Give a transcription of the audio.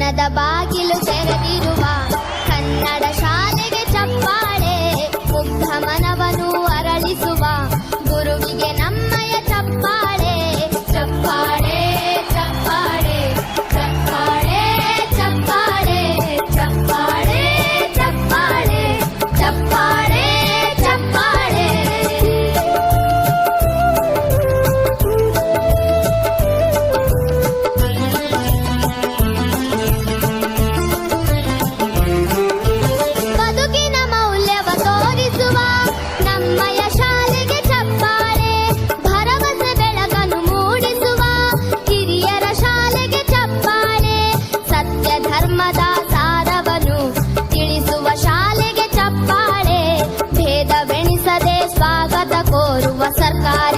మనద బాಗಿలు తెరదిరు ಧರ್ಮದ ಸಾರವನ್ನು ತಿಳಿಸುವ ಶಾಲೆಗೆ ಚಪ್ಪಾಳೆ ಭೇದವೆಣಿಸದೆ ಸ್ವಾಗತ ಕೋರುವ ಸರ್ಕಾರ